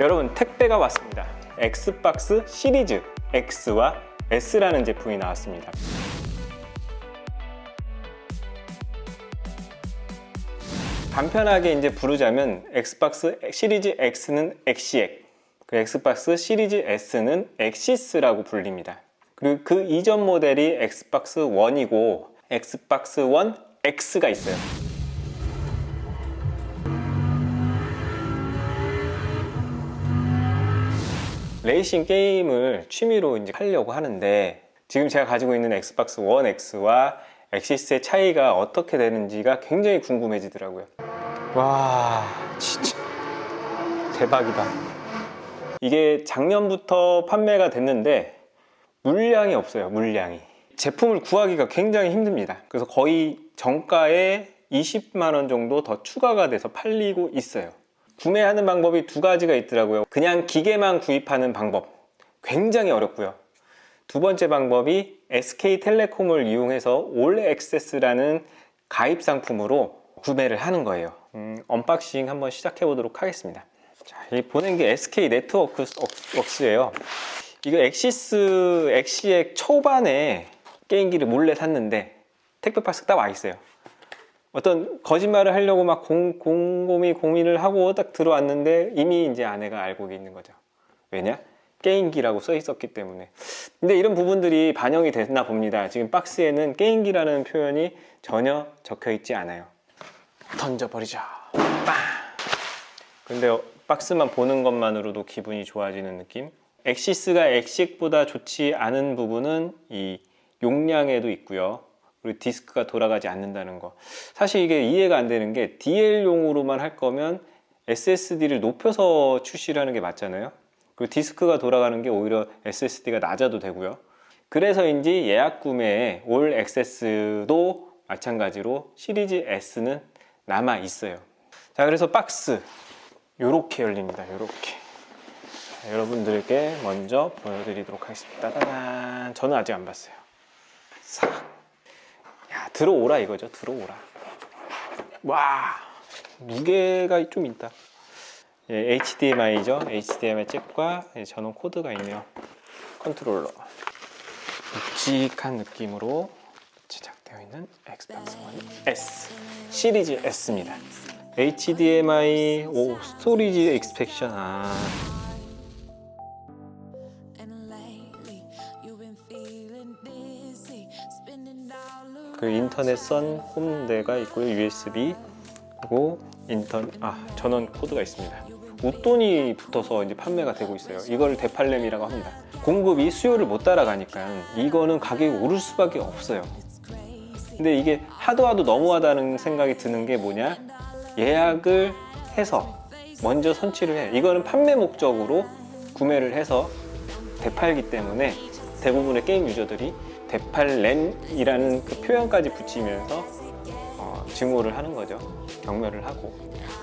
여러분 택배가 왔습니다. 엑스박스 시리즈 X와 S라는 제품이 나왔습니다. 간편하게 이제 부르자면 엑스박스 시리즈 X는 엑시엑, 그 엑스박스 시리즈 S는 엑시스라고 불립니다. 그리고 그 이전 모델이 엑스박스 1이고 엑스박스 1 X가 있어요. 레이싱 게임을 취미로 이제 하려고 하는데 지금 제가 가지고 있는 엑스박스 1 X와 엑시스의 차이가 어떻게 되는지가 굉장히 궁금해지더라고요. 와, 진짜 대박이다. 이게 작년부터 판매가 됐는데 물량이 없어요, 물량이. 제품을 구하기가 굉장히 힘듭니다. 그래서 거의 정가에 20만 원 정도 더 추가가 돼서 팔리고 있어요. 구매하는 방법이 두 가지가 있더라고요. 그냥 기계만 구입하는 방법. 굉장히 어렵고요. 두 번째 방법이 SK텔레콤을 이용해서 올 액세스라는 가입 상품으로 구매를 하는 거예요. 음, 언박싱 한번 시작해 보도록 하겠습니다. 자, 이 보낸 게 SK 네트워크스예요. 이거 엑시스 엑시의 초반에 게임기를 몰래 샀는데 택배 박스가 딱와 있어요. 어떤 거짓말을 하려고 막 공, 곰곰이 고민을 하고 딱 들어왔는데 이미 이제 아내가 알고 있는 거죠. 왜냐? 게임기라고 써 있었기 때문에. 근데 이런 부분들이 반영이 됐나 봅니다. 지금 박스에는 게임기라는 표현이 전혀 적혀 있지 않아요. 던져버리자. 빵! 근데 어, 박스만 보는 것만으로도 기분이 좋아지는 느낌? 엑시스가 엑식보다 좋지 않은 부분은 이 용량에도 있고요. 그리고 디스크가 돌아가지 않는다는 거. 사실 이게 이해가 안 되는 게 DL용으로만 할 거면 SSD를 높여서 출시를 하는 게 맞잖아요. 그리고 디스크가 돌아가는 게 오히려 SSD가 낮아도 되고요. 그래서인지 예약 구매에 올 액세스도 마찬가지로 시리즈 S는 남아 있어요. 자, 그래서 박스 요렇게 열립니다. 요렇게. 자, 여러분들께 먼저 보여드리도록 하겠습니다. 따단. 저는 아직 안 봤어요. 싹. 야, 들어오라 이거죠. 들어오라. 와, 무게가 좀 있다. 예, HDMI죠. HDMI 잭과 예, 전원 코드가 있네요. 컨트롤러. 묵직한 느낌으로 제작되어 있는 엑스박스 원 S 시리즈 S입니다. HDMI 오 스토리지 익스펙션 아 그 인터넷 선 홈대가 있고요. USB 그리고 인턴 아 전원 코드가 있습니다. 웃돈이 붙어서 이제 판매가 되고 있어요. 이걸 대팔렘이라고 합니다. 공급이 수요를 못 따라가니까 이거는 가격이 오를 수밖에 없어요. 근데 이게 하도 하도 너무하다는 생각이 드는 게 뭐냐? 예약을 해서 먼저 선취를 해. 이거는 판매 목적으로 구매를 해서 되팔기 때문에 대부분의 게임 유저들이 대팔렘이라는 그 표현까지 붙이면서 어, 증오를 하는 거죠. 경멸을 하고.